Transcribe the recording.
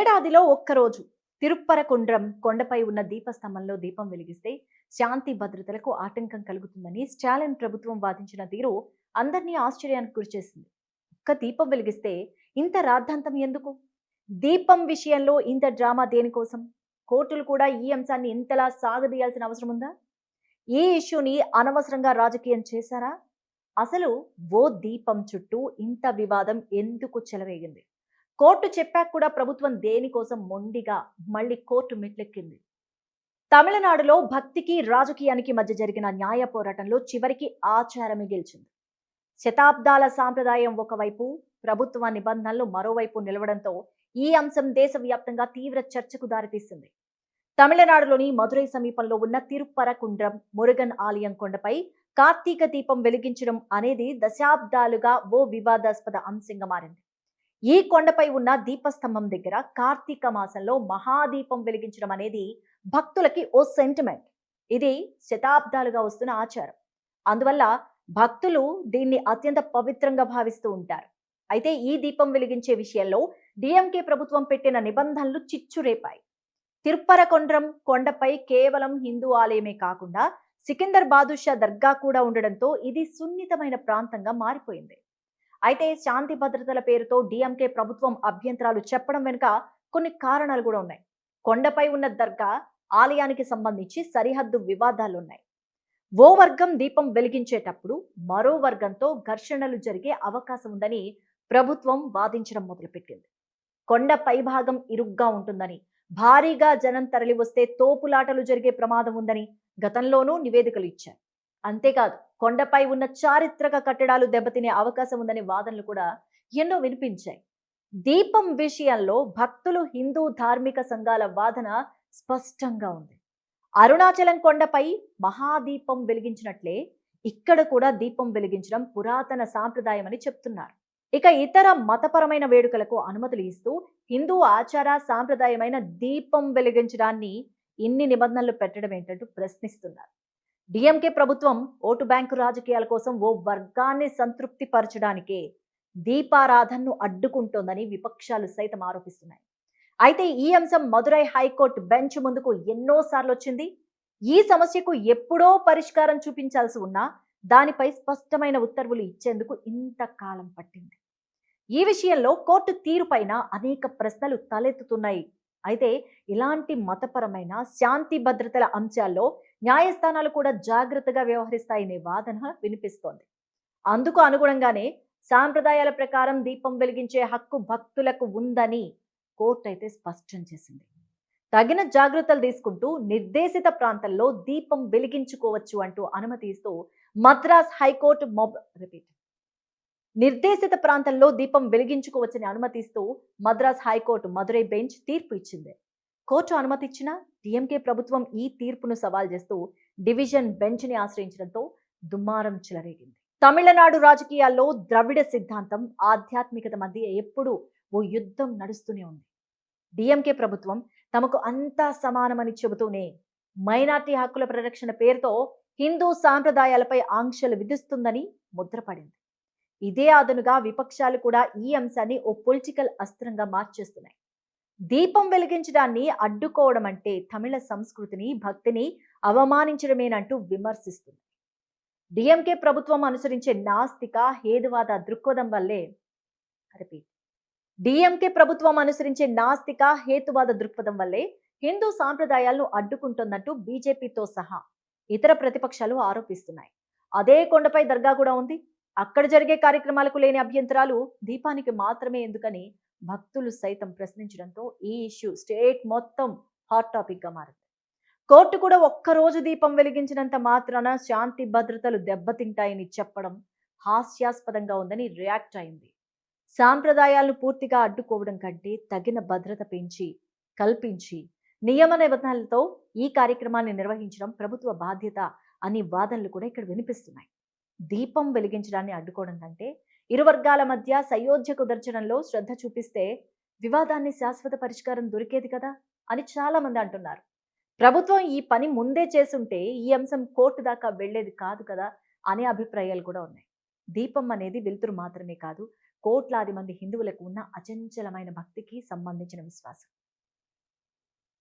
ఏడాదిలో ఒక్కరోజు తిరుప్పరకుండ్రం కొండపై ఉన్న దీపస్తంభంలో దీపం వెలిగిస్తే శాంతి భద్రతలకు ఆటంకం కలుగుతుందని స్టాలిన్ ప్రభుత్వం వాదించిన తీరు అందరినీ ఆశ్చర్యానికి గురిచేసింది. ఒక్క దీపం వెలిగిస్తే ఇంత రాద్ధాంతం ఎందుకు? దీపం విషయంలో ఇంత డ్రామా దేనికోసం? కోర్టులు కూడా ఈ అంశాన్ని ఇంతలా సాగదీయాల్సిన అవసరం ఉందా? ఈ ఇష్యూని అనవసరంగా రాజకీయం చేశారా? అసలు ఓ దీపం చుట్టూ ఇంత వివాదం ఎందుకు చెలరేగింది? కోర్టు చెప్పాక కూడా ప్రభుత్వం దేనికోసం మొండిగా మళ్ళీ కోర్టు మెట్లెక్కింది? తమిళనాడులో భక్తికి రాజకీయానికి మధ్య జరిగిన న్యాయ పోరాటంలో చివరికి ఆచారమే గెలిచింది. శతాబ్దాల సాంప్రదాయం ఒకవైపు ప్రభుత్వ నిబంధనలు మరోవైపు నిలవడంతో ఈ అంశం దేశవ్యాప్తంగా తీవ్ర చర్చకు దారితీసింది. తమిళనాడులోని మదురై సమీపంలో ఉన్న తిరుప్పరకుండ్రం మురుగన్ ఆలయం కొండపై కార్తీక దీపం వెలిగించడం అనేది దశాబ్దాలుగా ఓ వివాదాస్పద అంశంగా మారింది. ఈ కొండపై ఉన్న దీపస్తంభం దగ్గర కార్తీక మాసంలో మహాదీపం వెలిగించడం అనేది భక్తులకి ఓ సెంటిమెంట్ ఇది శతాబ్దాలుగా వస్తున్న ఆచారం. అందువల్ల భక్తులు దీన్ని అత్యంత పవిత్రంగా భావిస్తూ ఉంటారు. అయితే ఈ దీపం వెలిగించే విషయంలో డిఎంకే ప్రభుత్వం పెట్టిన నిబంధనలు చిచ్చురేపాయి. తిరుప్పరకొండ్రం కొండపై కేవలం హిందూ ఆలయమే కాకుండా సికిందర్ బాదుషా దర్గా కూడా ఉండడంతో ఇది సున్నితమైన ప్రాంతంగా మారిపోయింది. అయితే శాంతి భద్రతల పేరుతో డిఎంకే ప్రభుత్వం అభ్యంతరాలు చెప్పడం వెనుక కొన్ని కారణాలు కూడా ఉన్నాయి. కొండపై ఉన్న దర్గా ఆలయానికి సంబంధించి సరిహద్దు వివాదాలు ఉన్నాయి. ఓ వర్గం దీపం వెలిగించేటప్పుడు మరో వర్గంతో ఘర్షణలు జరిగే అవకాశం ఉందని ప్రభుత్వం వాదించడం మొదలుపెట్టింది. కొండ పైభాగం ఇరుగ్గా ఉంటుందని భారీగా జనం తరలి వస్తే తోపులాటలు జరిగే ప్రమాదం ఉందని గతంలోనూ నివేదికలు ఇచ్చారు. అంతేకాదు కొండపై ఉన్న చారిత్రక కట్టడాలు దెబ్బతినే అవకాశం ఉందనే వాదనలు కూడా ఎన్నో వినిపించాయి. దీపం విషయంలో భక్తులు హిందూ ధార్మిక సంఘాల వాదన స్పష్టంగా ఉంది. అరుణాచలం కొండపై మహాదీపం వెలిగించినట్లే ఇక్కడ కూడా దీపం వెలిగించడం పురాతన సాంప్రదాయం అని చెప్తున్నారు. ఇక ఇతర మతపరమైన వేడుకలకు అనుమతులు ఇస్తూ హిందూ ఆచార సాంప్రదాయమైన దీపం వెలిగించడాన్ని ఇన్ని నిబంధనలు పెట్టడం ఏంటంటూ ప్రశ్నిస్తున్నారు. డిఎంకే ప్రభుత్వం ఓటు బ్యాంకు రాజకీయాల కోసం ఓ వర్గాన్ని సంతృప్తి పరచడానికే దీపారాధన్ను అడ్డుకుంటోందని విపక్షాలు సైతం ఆరోపిస్తున్నాయి. అయితే ఈ అంశం మదురై హైకోర్టు బెంచ్ ముందుకు ఎన్నోసార్లు వచ్చింది. ఈ సమస్యకు ఎప్పుడో పరిష్కారం చూపించాల్సి ఉన్నా దానిపై స్పష్టమైన ఉత్తర్వులు ఇచ్చేందుకు ఇంతకాలం పట్టింది. ఈ విషయంలో కోర్టు తీరుపైన అనేక ప్రశ్నలు తలెత్తుతున్నాయి. అయితే ఇలాంటి మతపరమైన శాంతి భద్రతల అంశాల్లో న్యాయస్థానాలు కూడా జాగ్రత్తగా వ్యవహరిస్తాయనే వాదన వినిపిస్తోంది. అందుకు అనుగుణంగానే సాంప్రదాయాల ప్రకారం దీపం వెలిగించే హక్కు భక్తులకు ఉందని కోర్టు అయితే స్పష్టం చేసింది. తగిన జాగ్రత్తలు తీసుకుంటూ నిర్దేశిత ప్రాంతంలో దీపం వెలిగించుకోవచ్చు అంటూ అనుమతి ఇస్తూ మద్రాస్ హైకోర్టు మొబ్ రిపీట్. నిర్దేశిత ప్రాంతంలో దీపం వెలిగించుకోవచ్చని అనుమతిస్తూ Madras high court Madurai bench తీర్పు ఇచ్చింది. కోర్టు అనుమతిచ్చిన డిఎంకే ప్రభుత్వం ఈ తీర్పును సవాల్ చేస్తూ డివిజన్ బెంచ్ని ఆశ్రయించడంతో దుమ్మారం చెలరేగింది. తమిళనాడు రాజకీయాల్లో ద్రవిడ సిద్ధాంతం ఆధ్యాత్మికత మధ్య ఎప్పుడూ ఓ యుద్ధం నడుస్తూనే ఉంది. డిఎంకే ప్రభుత్వం తమకు అంతా సమానమని చెబుతూనే మైనార్టీ హక్కుల పరిరక్షణ పేరుతో హిందూ సాంప్రదాయాలపై ఆంక్షలు విధిస్తుందని ముద్రపడింది. ఇదే అదనుగా విపక్షాలు కూడా ఈ అంశాన్ని ఓ పొలిటికల్ అస్త్రంగా మార్చేస్తున్నాయి. దీపం వెలిగించడాన్ని అడ్డుకోవడం అంటే తమిళ సంస్కృతిని భక్తిని అవమానించడమేనంటూ విమర్శిస్తుంది. డిఎంకే ప్రభుత్వం అనుసరించే నాస్తిక హేతువాద దృక్పథం వల్లే రిపీట్. డిఎంకే ప్రభుత్వం అనుసరించే నాస్తిక హేతువాద దృక్పథం వల్లే హిందూ సాంప్రదాయాలను అడ్డుకుంటుందంటూ బీజేపీతో సహా ఇతర ప్రతిపక్షాలు ఆరోపిస్తున్నాయి. అదే కొండపై దర్గా కూడా ఉంది. అక్కడ జరిగే కార్యక్రమాలకు లేని అభ్యంతరాలు దీపానికి మాత్రమే ఎందుకని భక్తులు సైతం ప్రశ్నించడంతో ఈ ఇష్యూ స్టేట్ మొత్తం హాట్ టాపిక్గా మారింది. కోర్టు కూడా ఒక్కరోజు దీపం వెలిగించినంత మాత్రాన శాంతి భద్రతలు దెబ్బతింటాయని చెప్పడం హాస్యాస్పదంగా ఉందని రియాక్ట్ అయింది. సాంప్రదాయాలను పూర్తిగా అడ్డుకోవడం కంటే తగిన భద్రత పెంచి కల్పించి నియమ నిబంధనలతో ఈ కార్యక్రమాన్ని నిర్వహించడం ప్రభుత్వ బాధ్యత అనే వాదనలు కూడా ఇక్కడ వినిపిస్తున్నాయి. దీపం వెలిగించడాన్ని అడ్డుకోవడం కంటే ఇరు వర్గాల మధ్య సయోధ్య కుదర్చడంలో శ్రద్ధ చూపిస్తే వివాదాన్ని శాశ్వత పరిష్కారం దొరికేది కదా అని చాలా మంది అంటున్నారు. ప్రభుత్వం ఈ పని ముందే చేసుంటే ఈ అంశం కోర్టు దాకా వెళ్ళేది కాదు కదా అనే అభిప్రాయాలు కూడా ఉన్నాయి. దీపం అనేది వెలుతురు మాత్రమే కాదు కోట్లాది మంది హిందువులకు ఉన్న అచంచలమైన భక్తికి సంబంధించిన విశ్వాసం.